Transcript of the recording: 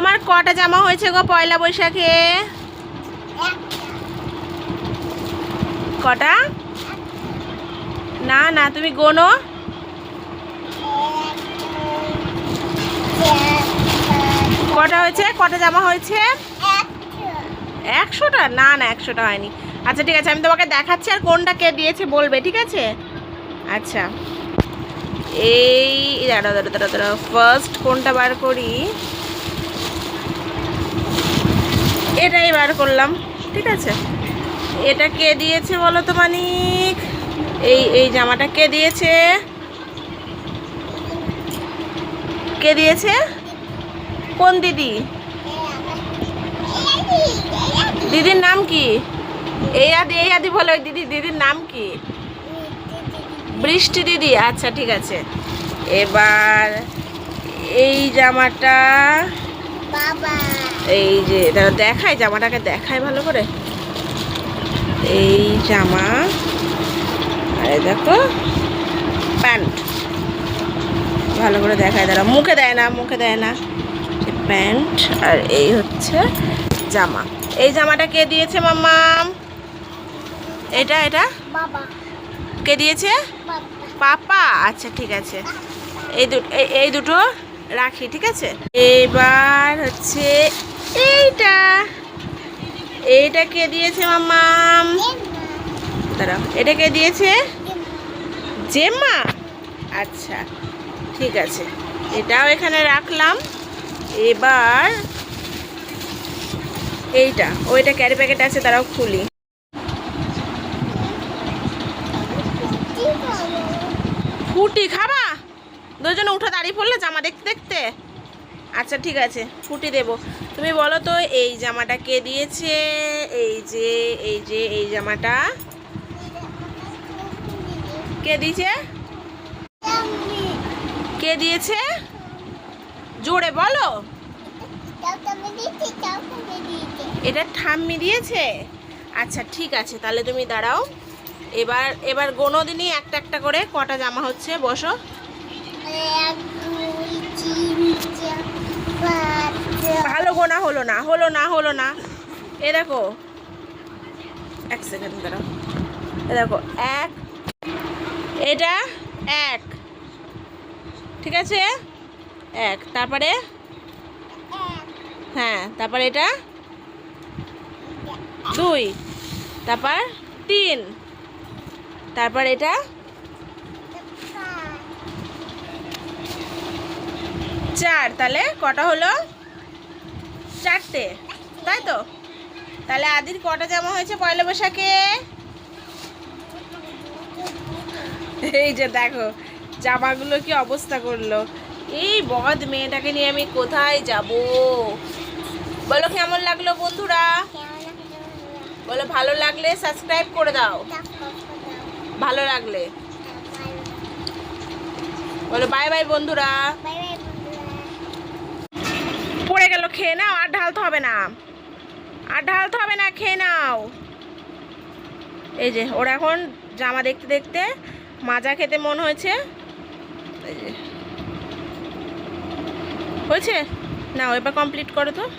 তোমার কটা জামা হয়েছে গো পয়লা বৈশাখে? কটা? না না, তুমি গোনো। কটা হয়েছে? কটা জামা হয়েছে? একশোটা? না না, একশোটা হয়নি। আচ্ছা ঠিক আছে, আমি তোমাকে দেখাচ্ছি আর কোনটা কে দিয়েছে বলবে, ঠিক আছে? আচ্ছা। এই দাঁড়া দাঁড়া দাঁড়া দাঁড়া ফার্স্ট কোনটা বার করি? এটাই বার করলাম, ঠিক আছে? এটা কে দিয়েছে বলো তো মানিক? এই এই জামাটা কে দিয়েছে? কে দিয়েছে? কোন দিদি? দিদির নাম কি? এই আদি এই আদি বলো দিদি, দিদির নাম কি? বৃষ্টি দিদি আচ্ছা ঠিক আছে। এবার এই জামাটা এই যে দেখাই জামাটাকে দেখাই ভালো করে। এই জামা আরে দেখো প্যান্ট। ভালো করে দেখায় দাঁড়া মুখে দেয় না মুখে দেয় না। প্যান্ট আর এই হচ্ছে জামা। এই জামাটা কে দিয়েছে মাম্মাম? এটা এটা? কে দিয়েছে? পাপা। আচ্ছা ঠিক আছে। এই দুটো এই দুটো? রাখি ঠিক আছে? এবার হচ্ছে এইটা। এইটা কে দিয়েছে মাম্মাম দাঁড়াও এটা কে দিয়েছে? জেম্মা? আচ্ছা ঠিক আছে। এটাও এখানে রাখলাম। এবার এইটা ওইটা ক্যারি প্যাকেট আছে তারাও খুলি। ফুটি খাবা? দুজনে উঠে দাঁড়িয়ে পড়লে জামা দেখতে দেখতে? আচ্ছা ঠিক আছে, ফুটি দেবো। তুমি বলো তো, এই জামাটা কে দিয়েছে? এই যে এই যে, এই জামাটা। কে দিয়েছে? কে দিয়েছে? জোরে বলো। এটা ঠাম্মি দিয়েছে? আচ্ছা ঠিক আছে, তাহলে তুমি দাঁড়াও। এবার এবার গোনো দিনই একটা একটা করে কটা জামা হচ্ছে, বসো। ভালো গোনা হলো না হলো না হলো না। এ দেখো। এক সেকেন্ড দাঁড়াও। এ দেখো, এক। এটা এক। ঠিক আছে? এক। তারপরে? হ্যাঁ তারপরে এটা? দুই। তারপর তিন। তারপর এটা? চার, তাহলে কটা হলো? চারটে, তাই তো? তাহলে আদির কটা জামা হয়েছে পয়লা বৈশাখে? এই যে দেখো, জামাগুলো কি অবস্থা করল। এই বদ মেয়েটাকে নিয়ে আমি কোথায় যাব? বলো কেমন লাগল বন্ধুরা? বলো ভালো লাগলে সাবস্ক্রাইব করে দাও। ভালো লাগলে। বলো বাই বাই বন্ধুরা। পড়ে গেল, খেয়ে নাও, আর ঢালতে হবে না। আর ঢালতে হবে না, খেয়ে নাও। এই যে, ওরা এখন জামা দেখতে দেখতে মাজা খেতে মন হয়েছে। এই যে। হয়েছে? না এবার কমপ্লিট করো তো।